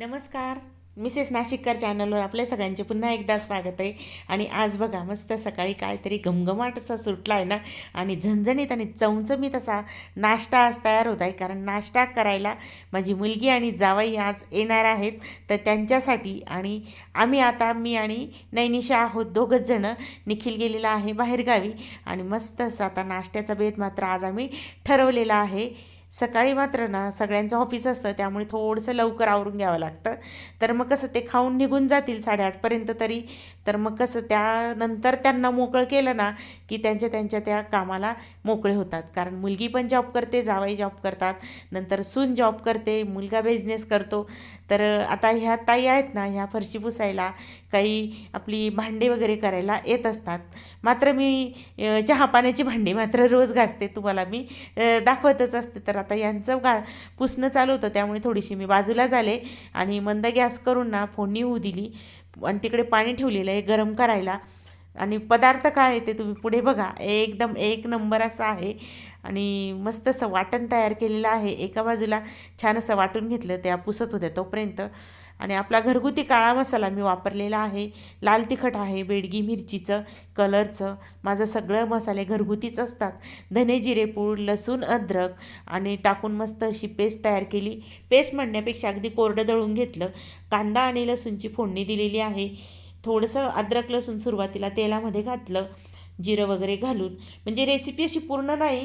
नमस्कार. मिसेस नाशिककर चॅनलवर आपल्या सगळ्यांचे पुन्हा एकदा स्वागत आहे. आणि आज बघा मस्त सकाळी काहीतरी घमघमाट असा सुटला आहे ना? आणि झणझणीत आणि चमचमीत असा नाश्ता आज तयार होत आहे. कारण नाश्ता करायला माझी मुलगी आणि जावाई आज येणार आहेत. तर त्यांच्यासाठी आणि आम्ही आता मी आणि नैनिशा आहोत. दोघंच जणं निखिल गेलेला आहे बाहेरगावी. आणि मस्त असं आता नाश्त्याचा बेत मात्र आज आम्ही ठरवलेला आहे. सकाळी मात्र ना सगळ्यांचं ऑफिस असतं त्यामुळे थोडंसं लवकर आवरून घ्यावं लागतं. तर मग कसं ते खाऊन निघून जातील साडेआठपर्यंत तरी. तर मग कसं त्यानंतर त्यांना मोकळं केलं ना की त्यांच्या त्यांच्या त्या कामाला मोकळे होतात. कारण मुलगी पण जॉब करते जावाई जॉब करतात. नंतर सून जॉब करते मुलगा बिझनेस करतो. तर आता ह्या ताई आहेत ना ह्या फरशी पुसायला काही आपली भांडी वगैरे करायला येत असतात. मात्र मी चहा पाण्याची भांडी मात्र रोज घासते तुम्हाला मी दाखवतच असते. तर आता यांचं गा पुसणं चालू होतं त्यामुळे थोडीशी मी बाजूला झाले आणि मंद गॅस करून ना फोडणी होऊ दिली आणि तिकडे पाणी ठेवलेलं आहे गरम करायला. आणि पदार्थ काय आहे ते तुम्ही पुढे बघा. एकदम एक नंबर असा आहे आणि मस्त असं वाटण तयार केलेलं आहे. एका बाजूला छान असं वाटून घेतलं त्या पुसत होत्या तोपर्यंत. आणि आपला घरगुती काळा मसाला मी वापरलेला आहे. लाल तिखट आहे बेडगी मिरचीचं कलरचं. माझं सगळं मसाले घरगुतीच असतात. धने जिरे पूड लसूण अद्रक आणि टाकून मस्त अशी पेस्ट तयार केली. पेस्ट म्हणण्यापेक्षा अगदी कोरडं दळून घेतलं. कांदा आणि लसूणची फोडणी दिलेली आहे. थोडंसं अद्रक लसूण सुरुवातीला तेलामध्ये घातलं. जिरं वगैरे घालून. म्हणजे रेसिपी अशी पूर्ण नाही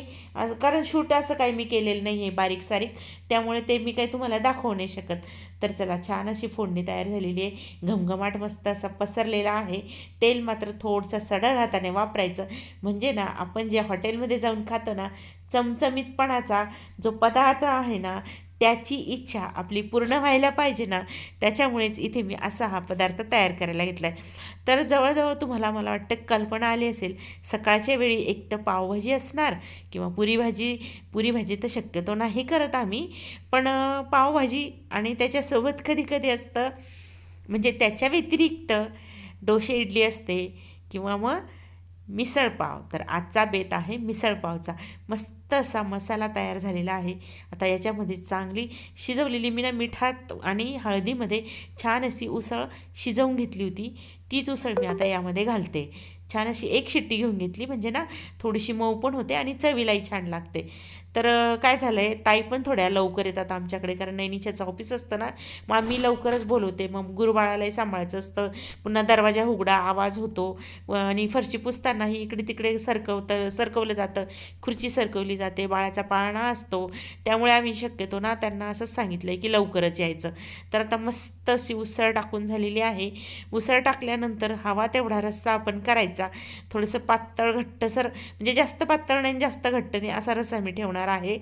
कारण शूट असं काही मी केलेलं नाही आहे बारीक सारीक. त्यामुळे ते मी काही तुम्हाला दाखवू नाही शकत. तर चला छान अशी फोडणी तयार झालेली आहे. घमघमाट मस्त असा पसरलेला आहे. तेल मात्र थोडंसं सडळ हाताने वापरायचं. म्हणजे ना आपण जे हॉटेलमध्ये जाऊन खातो ना चमचमीतपणाचा जो पदार्थ आहे ना त्याची इच्छा आपली पूर्ण व्हायला पाहिजे ना त्याच्यामुळेच इथे मी असा हा पदार्थ तयार करायला घेतला आहे तर जवळजवळ तुम्हाला मला वाटतं कल्पना आली असेल सकाळच्या वेळी एक तर पावभाजी असणार किंवा पुरी भाजी पुरी भाजी तर शक्यतो नाही करत आम्ही पण पावभाजी आणि त्याच्यासोबत कधी कधी असतं म्हणजे त्याच्या व्यतिरिक्त डोसे इडली असते किंवा मग मिसळपाव तर आजचा बेत आहे मिसळपावचा मस्त असा मसाला तयार झालेला आहे. आता याच्यामध्ये चांगली शिजवलेली मी ना मिठात आणि हळदीमध्ये छान अशी उसळ शिजवून घेतली होती. तीच उसळ मी आता यामध्ये घालते. छान अशी एक शिट्टी घेऊन घेतली. म्हणजे ना थोडीशी मऊ पण होते आणि चवीलाही छान लागते. तर काय झालं आहे ताई पण थोड्या लवकर येतात आमच्याकडे. कारण नैनीच्याचं ऑफिस असतं ना मग आम्ही लवकरच बोलवते. मग गुरुबाळालाही सांभाळायचं असतं. पुन्हा दरवाजा उघडा आवाज होतो. आणि फरशी पुसतानाही इकडे तिकडे सरकवतं सरकवलं जातं. खुर्ची सरकवली जाते. बाळाचा पाळणा असतो. त्यामुळे आम्ही शक्यतो ना त्यांना असंच सांगितलं आहे की लवकरच यायचं. तर आता मस्त अशी उसळ टाकून झालेली आहे. उसळ टाकल्यानंतर हवा तेवढा रस्सा आपण करायचा. थोडंसं पातळ घट्टसर म्हणजे जास्त पातळ नाही आणि जास्त घट्ट नाही असा रस्सा मी ठेवणार आहे.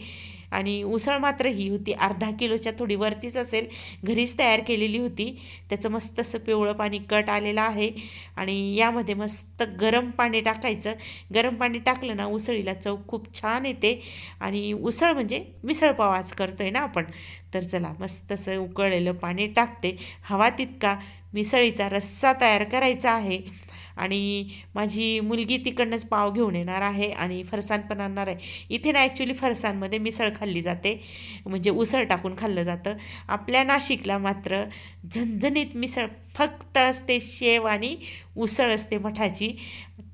आणि उसळ मात्र ही होती. अर्धा किलोच्या थोडी वरतीच असेल. घरीच तयार केलेली होती. त्याचं मस्त असं पिवळं पाणी कट आलेलं आहे. आणि यामध्ये मस्त गरम पाणी टाकायचं. गरम पाणी टाकलं ना उसळीला चव खूप छान येते. आणि उसळ म्हणजे मिसळपाव आज आहे ना आपण. तर चला मस्त असं उकळलेलं पाणी टाकते. हवा तितका मिसळीचा रस्सा तयार करायचा आहे. आणि माझी मुलगी तिकडनंच पाव घेऊन येणार आहे आणि फरसाण पण आणणार आहे. इथे ना ॲक्च्युली फरसाणमध्ये मिसळ खाल्ली जाते. म्हणजे उसळ टाकून खाल्लं जातं. आपल्या नाशिकला मात्र झणझणीत मिसळ फक्त असते शेव आणि उसळ असते मठाची.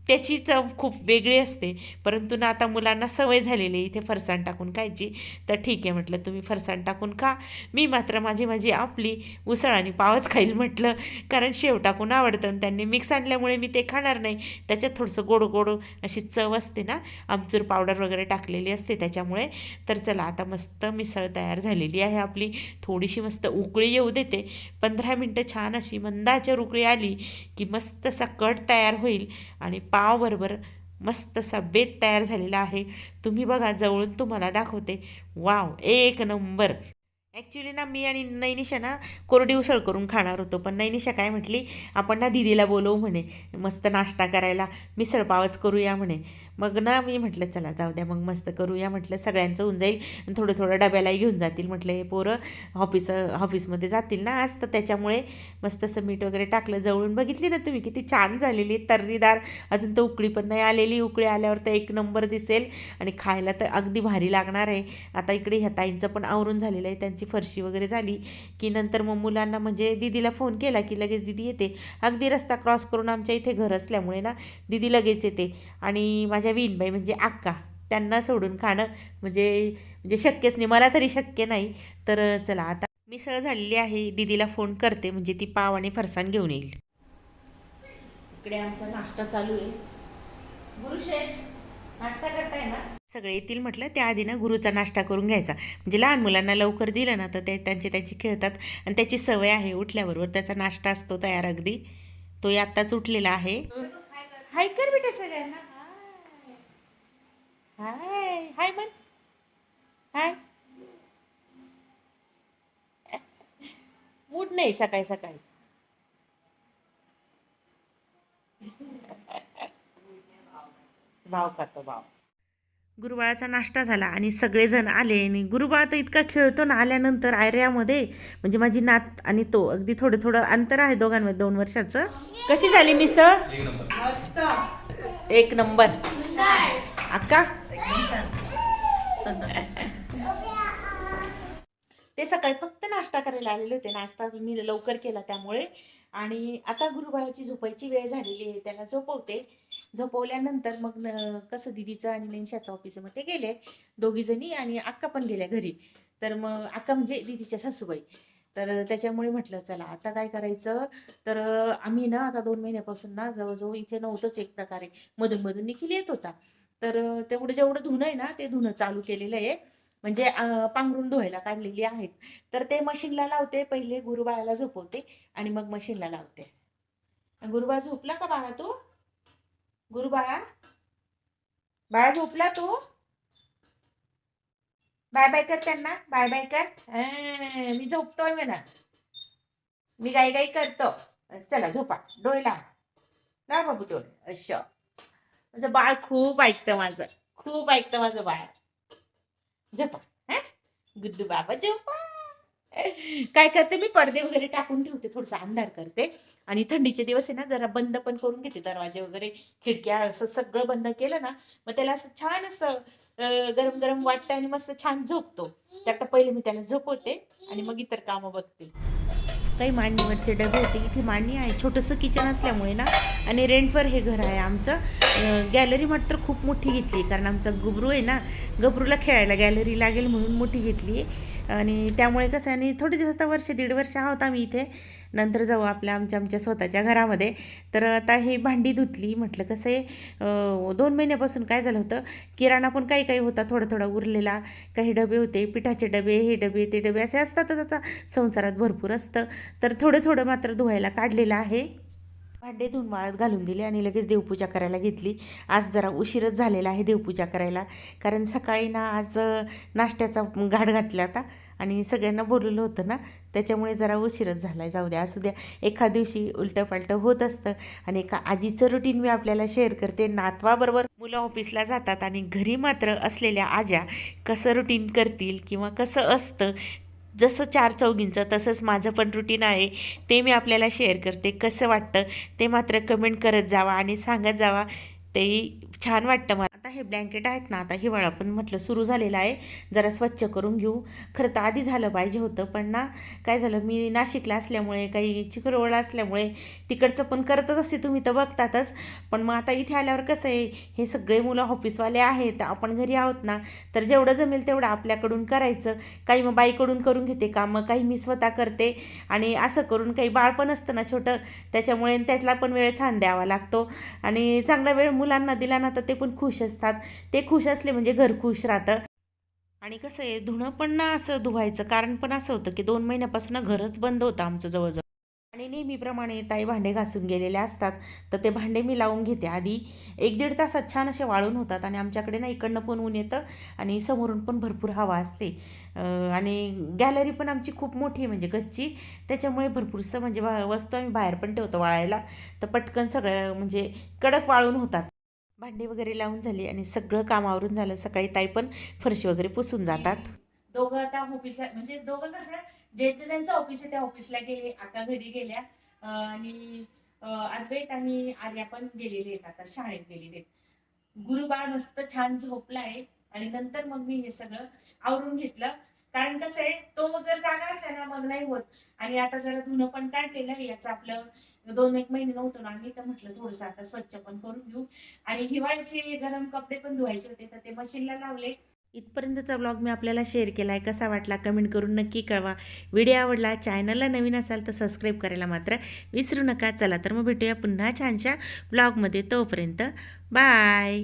त्याची चव खूप वेगळी असते. परंतु ना आता मुलांना सवय झालेली आहे इथे फरसाण टाकून खायची. तर ठीक आहे म्हटलं तुम्ही फरसाण टाकून खा. मी मात्र माझी माझी आपली उसळ आणि पावच खाईल म्हटलं. कारण शेव टाकून आवडतं आणि त्यांनी मिक्स आणल्यामुळे मी ते खाणार नाही. त्याच्यात थोडंसं गोड गोड अशी चव असते ना आमचूर पावडर वगैरे टाकलेली असते त्याच्यामुळे. तर चला आता मस्त मिसळ तयार झालेली आहे आपली. थोडीशी मस्त उकळी येऊ देते. पंधरा मिनटं छान अशी मंदाच्या उकळी आली की मस्त असा कट तयार होईल. आणि पा पावबरोबर मस्त असा बेत तयार झालेला आहे. तुम्ही बघा जवळून तुम्हाला दाखवते. वाव एक नंबर. ॲक्च्युली ना मी आणि नैनिशा ना कोरडी उसळ करून खाणार होतो. पण नैनिशा काय म्हटली आपण ना दिदीला बोलवू म्हणे मस्त नाश्ता करायला मिसळपावच करूया म्हणे. मग ना मी म्हटलं चला जाऊ द्या मग मस्त करूया. म्हटलं सगळ्यांचं होऊन जाईल आणि थोडं थोडं डब्यालाही घेऊन जातील. म्हटलं हे पोरं ऑफिस ऑफिसमध्ये जातील ना आज तर त्याच्यामुळे मस्त असं मीठ वगैरे टाकलं जवळून बघितली ना तुम्ही किती छान झालेली तर्रीदार. अजून तर उकळी पण नाही आलेली उकळी आल्यावर तर एक नंबर दिसेल आणि खायला तर अगदी भारी लागणार आहे. आता इकडे ह्या ताईंचं पण आवरून झालेलं आहे त्यांची फरशी वगैरे झाली की नंतर मग मुलांना म्हणजे दिदीला फोन केला की लगेच दिदी येते. अगदी रस्ता क्रॉस करून आमच्या इथे घर असल्यामुळे ना दिदी लगेच येते. आणि माझ्या विनबाई म्हणजे अक्का त्यांना सोडून खाणं म्हणजे म्हणजे शक्यच नाही. मला तरी शक्य नाही. तर चला आता मिसळ झालेली आहे. दिदीला फोन करते. म्हणजे ती पाव आणि फरसाण घेऊन येईल. इकडे आमचा नाश्ता चालू आहे. गुरुशेठ नाश्ता करताय ना? सगळे येतील म्हटलं त्याआधी ना गुरुचा नाश्ता करून घ्यायचा. म्हणजे लहान मुलांना लवकर दिलं ना तर ते त्यांचे त्यांचे खेळतात. आणि त्याची सवय आहे उठल्याबरोबर त्याचा नाश्ता असतो तयार अगदी. तो आत्ताच उठलेला आहे. हाय कर बेटा सगळ्यांना. हाय. हाय. मन हाय. मूड नाही सकाळी सकाळी. भाव खातो भाव गुरुबाळाचा नाश्ता झाला आणि सगळेजण आले आणि गुरुबाळ तर इतका खेळतो ना आल्यानंतर आयर्यामध्ये म्हणजे माझी नात आणि तो अगदी थोडं थोडं अंतर आहे दोघांमध्ये दोन वर्षाचं. कशी झाली मिसळ? एक नंबर. अक्का? ते सकाळी फक्त नाश्ता करायला आलेले होते. नाश्ता मी लवकर केला त्यामुळे. आणि आता गुरुबाळाची झोपायची वेळ झालेली आहे त्याला झोपवते. झोपवल्यानंतर मग कसं दिदीचं आणि नेनशाचं ऑफिस मग ते गेले दोघीजणी आणि अक्का पण गेल्या घरी. तर मग अक्का म्हणजे दिदीच्या सासूबाई. तर त्याच्यामुळे म्हटलं चला आता काय करायचं? तर आम्ही ना आता दोन महिन्यापासून ना जवळजवळ इथे नव्हतंच एक प्रकारे. मधून मधून निखिल येत होता. तर तेवढं जेवढं धुणं आहे ना ते धुणं चालू केलेलं आहे. म्हणजे पांघरून धुवायला काढलेली आहेत. तर ते मशीनला लावते पहिले गुरुबाळाला झोपवते आणि मग मशीनला लावते. गुरुबाळा झोपला का बाळा तू? गुरु बाळा. झोपला तू? बाय बाय कर त्यांना. बाय बाय कर मी झोपतोय म्हणा. मी गाई गाई करतो. चला झोपा. डोळे ना बाबू डोळे. अश माझं बाळ खूप ऐकतं माझं. खूप ऐकतं माझं बाळ. झोपा. हा? गुड्डू बाबा झोपा. काय करते मी? पडदे वगैरे टाकून ठेवते थोडस अंधार करते. आणि थंडीचे दिवस आहे ना जरा बंद पण करून घेते. दरवाजे वगैरे खिडक्या असं सगळं बंद केलं ना मग त्याला असं छान असं गरम गरम वाटतं आणि मस्त छान झोपतो. त्यात पहिले मी त्याला झोपवते आणि मग इतर कामं बघते. काही मांडणीवरचे डबे होते इथे मांडणी आहे. छोटंसं किचन असल्यामुळे ना आणि रेंटवर हे घर आहे आमचं. गॅलरी मात्र खूप मोठी घेतली कारण आमचा गबरू आहे ना गबरूला खेळायला गॅलरी लागेल म्हणून मोठी घेतली आणि त्यामुळे कसं आहे आणि थोडे दिवस आता वर्ष दीड वर्ष आहोत आम्ही इथे. नंतर जाऊ आपल्या आमच्या आमच्या स्वतःच्या घरामध्ये. तर आता हे भांडी धुतली म्हटलं कसं आहे दोन महिन्यापासून काय झालं होतं किराणा पण काही काही होता थोडा थोडा उरलेला. काही डबे होते पिठाचे डबे हे डबे ते डबे असे असतातच आता. संसारात भरपूर असतं. तर थोडं थोडं मात्र धुवायला काढलेलं आहे. भांडे धुवून वाळत घालून दिले आणि लगेच देवपूजा करायला घेतली. आज जरा उशीरच झालेला आहे देवपूजा करायला. कारण सकाळी ना आज नाश्त्याचा घाट घातला होता आणि सगळ्यांना बोलवलं होतं ना. त्याच्यामुळे जरा उशीरच झाला आहे जाऊ द्या असू द्या. एका दिवशी उलटं पालटं होत असतं आणि एका आजीचं रुटीन मी आपल्याला शेअर करते. नातवाबरोबर मुलं ऑफिसला जातात आणि घरी मात्र असलेल्या आज्या कसं रुटीन करतील किंवा कसं असतं जसं चार चौघींचं तसंच माझं पण रुटीन आहे. ते मी आपल्याला शेअर करते. कसं वाटतं ते मात्र कमेंट करत जावा आणि सांगत जावा. तेही छान वाटतं मला. आता हे ब्लँकेट आहेत ना आता हिवाळा पण म्हटलं सुरू झालेला आहे. जरा स्वच्छ करून घेऊ. खरं तर आधी झालं पाहिजे होतं पण ना काय झालं मी नाशिकला असल्यामुळे काही चिखलवळ असल्यामुळे तिकडचं पण करतच असते तुम्ही तर बघतातच. पण मग आता इथे आल्यावर कसं आहे हे सगळे मुलं ऑफिसवाले आहेत आपण घरी आहोत ना तर जेवढं जमेल तेवढं आपल्याकडून करायचं. काही मग बाईकडून करून घेते कामं काही मी स्वतः करते. आणि असं करून काही बाळ पण असतं ना छोटं त्याच्यामुळे त्यातला पण वेळ छान द्यावा लागतो. आणि चांगला वेळ मुलांना दिला ना तर ते पण खुश असतात. ते खुश असले म्हणजे घर खुश राहतं. आणि कसं आहे धुणं पण ना असं धुवायचं. कारण पण असं होतं की दोन महिन्यापासून घरच बंद होतं आमचं जवळजवळ. आणि नेहमीप्रमाणे ताई भांडे घासून गेलेले असतात. तर ते भांडे मी लावून घेते आधी. एक दीड तासात छान असे वाळून होतात आणि आमच्याकडे ना इकडनं पण ऊन येतं आणि समोरून पण भरपूर हवा असते. आणि गॅलरी पण आमची खूप मोठी आहे म्हणजे गच्ची त्याच्यामुळे भरपूरसं म्हणजे वस्तू आम्ही बाहेर पण ठेवतो वाळायला. तर पटकन सगळं म्हणजे कडक वाळून होतात. भांडी वगैरे लावून झाली आणि सगळं काम आवरून झालं. सकाळी ताई पण फरशी वगैरे पुसून जातात. दोघं आता ऑफिसला म्हणजे दोघं कसं ज्यांचं ज्यांचं ऑफिस आहे त्या ऑफिसला गेले आता घरी गेल्या. आणि अद्वैत आणि आर्या पण गेलेले आहेत आता शाळेत गेलेले आहेत. गुरुबाळ मस्त छान झोपला आहे आणि नंतर मग मी हे सगळं आवरून घेतलं. कारण कसं आहे तो जर जागा असला ना मग नाही होत. आणि आता जरा धुणं पण काढलेलं आहे याचं आपलं दोन एक महिने नव्हतो ना आम्ही तर म्हटलं थोडंसं आता स्वच्छ पण करून घेऊ. आणि हिवाळ्याचे गरम कपडे पण धुवायचे होते तर ते मशीनला लावले. इथपर्यंतचा व्लॉग मी आपल्याला शेअर केला आहे कसा वाटला कमेंट करून नक्की कळवा. व्हिडिओ आवडला चॅनलला नवीन असाल तर सबस्क्राईब करायला मात्र विसरू नका. चला तर मग भेटूया पुन्हा छानशा ब्लॉगमध्ये तोपर्यंत. बाय